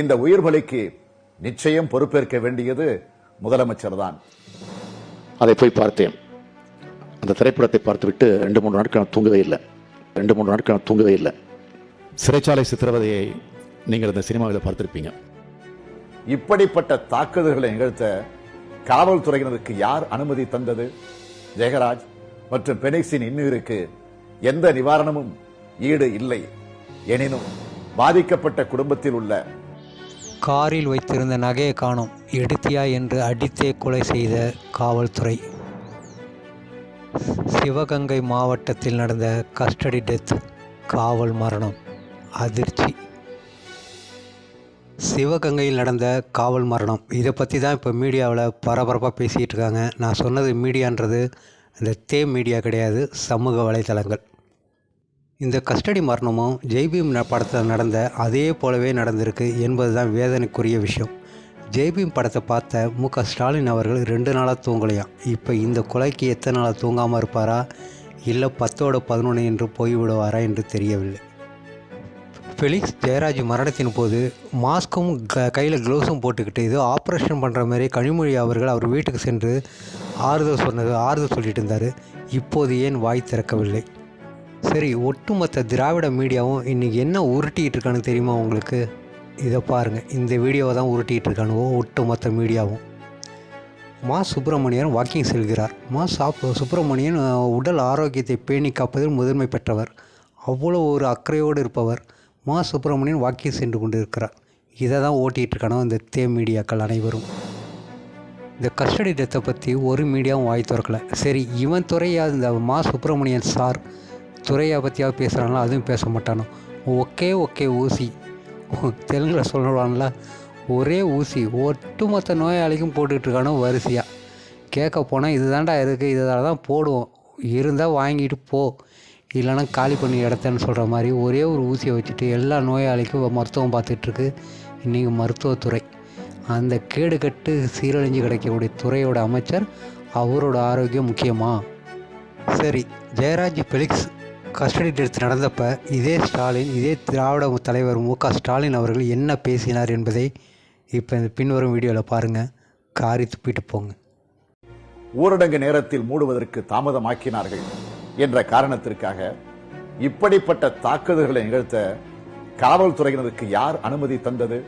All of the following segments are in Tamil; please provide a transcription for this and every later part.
இந்த உயிர் பலிக்கு நிச்சயம் பொறுப்பேற்க வேண்டியது முதலமைச்சர் தான் அதை போய் பார்த்தேன். அந்த திரைப்படத்தை பார்த்துவிட்டு ரெண்டு மூணு நாட்கள் நான் தூங்கவே இல்லை. ரெண்டு மூணு நாட்கள் நான் தூங்கவே இல்லை. சிறைச்சாலை சித்திரவதையை நீங்கள் அந்த சினிமாவில் பார்த்திருப்பீங்க. இப்படிப்பட்ட தாக்குதல்களை நிகழ்த்த காவல்துறையினருக்கு யார் அனுமதி தந்தது? ஜெயராஜ் மற்றும் பெனிக்ஸின் இன்னுயிருக்கு எந்த நிவாரணமும் ஈடு இல்லை. எனினும் பாதிக்கப்பட்ட குடும்பத்தில் உள்ள காரில் வைத்திருந்த நகையை காணோம். எடுத்தியா என்று அடித்தே கொலை செய்த காவல்துறை. சிவகங்கை மாவட்டத்தில் நடந்த கஸ்டடி டெத் காவல் மரணம் அதிர்ச்சி. சிவகங்கையில் நடந்த காவல் மரணம். இதை பற்றி தான் இப்போ மீடியாவில் பரபரப்பாக பேசிகிட்டு இருக்காங்க. நான் சொன்னது மீடியான்றது இந்த தே மீடியா கிடையாது சமூக வலைத்தளங்கள். இந்த கஸ்டடி மரணமும் ஜெய்பீம் படத்தில் நடந்த அதே போலவே நடந்திருக்கு என்பது தான் வேதனைக்குரிய விஷயம். ஜெய்பீம் படத்தை பார்த்த மு. க. ஸ்டாலின் அவர்கள் ரெண்டு நாளாக தூங்கலையாம் இப்போ இந்த கொலைக்கு எத்தனை நாளாக தூங்காமல் இருப்பாரா? இல்லை பத்தோட பதினொன்று என்று போய்விடுவாரா என்று தெரியவில்லை. ஃபெலிக்ஸ் ஜெயராஜ் மரணத்தின் போது மாஸ்க்கும் க கையில் க்ளவுஸும் போட்டுக்கிட்டு ஏதோ ஆப்ரேஷன் பண்ணுற மாதிரி கனிமொழி அவர்கள் அவர் வீட்டுக்கு சென்று ஆறுதல் சொன்னது ஆறுதல் சொல்லிட்டு இருந்தார். இப்போது ஏன் வாய் திறக்கவில்லை? சரி ஒட்டுமொத்த திராவிட மீடியாவும் இன்றைக்கி என்ன உருட்டிகிட்டு இருக்கானு தெரியுமா உங்களுக்கு? இதை பாருங்கள் இந்த வீடியோவை தான் உருட்டிகிட்டு இருக்கானுவோ ஒட்டுமொத்த மீடியாவும். மா சுப்பிரமணியன் வாக்கிங் செல்கிறார். மா சாப் சுப்பிரமணியன் உடல் ஆரோக்கியத்தை பேணி காப்பதில் முதன்மை பெற்றவர். அவ்வளோ ஒரு அக்கறையோடு இருப்பவர். மா சுப்பிரமணியன் வாக்கிங் சென்று கொண்டு இருக்கிறார் இதை தான் ஓட்டிகிட்டு இருக்கானோ இந்த தே மீடியாக்கள் அனைவரும். இந்த கஸ்டடி டெத்தை பற்றி ஒரு மீடியாவும் வாய் திறக்கலை. சரி இவன் துறையாக இந்த மா சுப்பிரமணியன் சார் துறையை பற்றியாவது பேசுகிறாங்களா அதுவும் பேச மாட்டானோ? ஒக்கே ஒக்கே ஊசி. தெலுங்கில் சொல்லுவான்ல ஒரே ஊசி ஒட்டுமொத்த நோயாளிக்கும் போட்டுக்கிட்டு வரிசையாக கேட்க போனால் இதுதான்டா இருக்குது இதனால தான் போடுவோம். இருந்தால் வாங்கிட்டு போ. இல்லைன்னா காலி பண்ணி இடத்தன்னு சொல்கிற மாதிரி ஒரே ஒரு ஊசியை வச்சுட்டு எல்லா நோயாளிக்கும் மருத்துவம் பார்த்துட்ருக்கு. இன்றைக்கி மருத்துவத்துறை. அந்த கேடு கட்டு சீரழிஞ்சு கிடைக்கக்கூடிய துறையோட அமைச்சர் அவரோட ஆரோக்கியம் முக்கியமா? சரி ஜெயராஜ் பெலிக்ஸ். கஸ்டடி டெத் நடந்தப்ப இதே ஸ்டாலின் இதே திராவிட தலைவர் மு க ஸ்டாலின் அவர்கள் என்ன பேசினார் என்பதை இப்போ இந்த பின்வரும் வீடியோவில் பாருங்கள் காரி துப்பிட்டு போங்க. ஊரடங்கு நேரத்தில் மூடுவதற்கு தாமதமாக்கினார்கள் என்ற காரணத்திற்காக இப்படிப்பட்ட தாக்குதல்களை நிகழ்த்த காவல்துறையினருக்கு யார் அனுமதி தந்தது?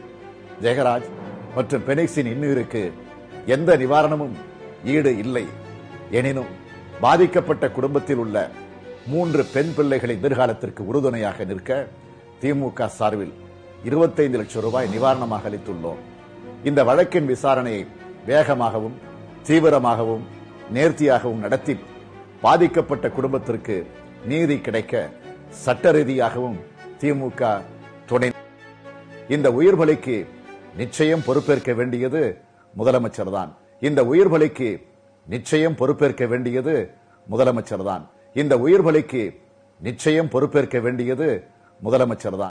ஜெயராஜ் மற்றும் பெனிக்ஸின் இன்னுயிருக்கு எந்த நிவாரணமும் ஈடு இல்லை. எனினும் பாதிக்கப்பட்ட குடும்பத்தில் உள்ள மூன்று பெண் பிள்ளைகளை எதிர்காலத்திற்கு உறுதுணையாக நிற்க திமுக சார்பில் 25 லட்சம் ரூபாய் நிவாரணமாக அளித்துள்ளோம். இந்த வழக்கின் விசாரணையை வேகமாகவும் தீவிரமாகவும் நேர்த்தியாகவும் நடத்தி பாதிக்கப்பட்ட குடும்பத்திற்கு நீதி கிடைக்க சட்ட ரீதியாகவும் திமுக துணை இந்த உயிர் பலிக்கு நிச்சயம் பொறுப்பேற்க வேண்டியது முதலமைச்சர் தான் இந்த உயிர் பலிக்கு நிச்சயம் பொறுப்பேற்க வேண்டியது முதலமைச்சர் தான் இந்த உயிர் பலிக்கு நிச்சயம் பொறுப்பேற்க வேண்டியது முதலமைச்சர் தான்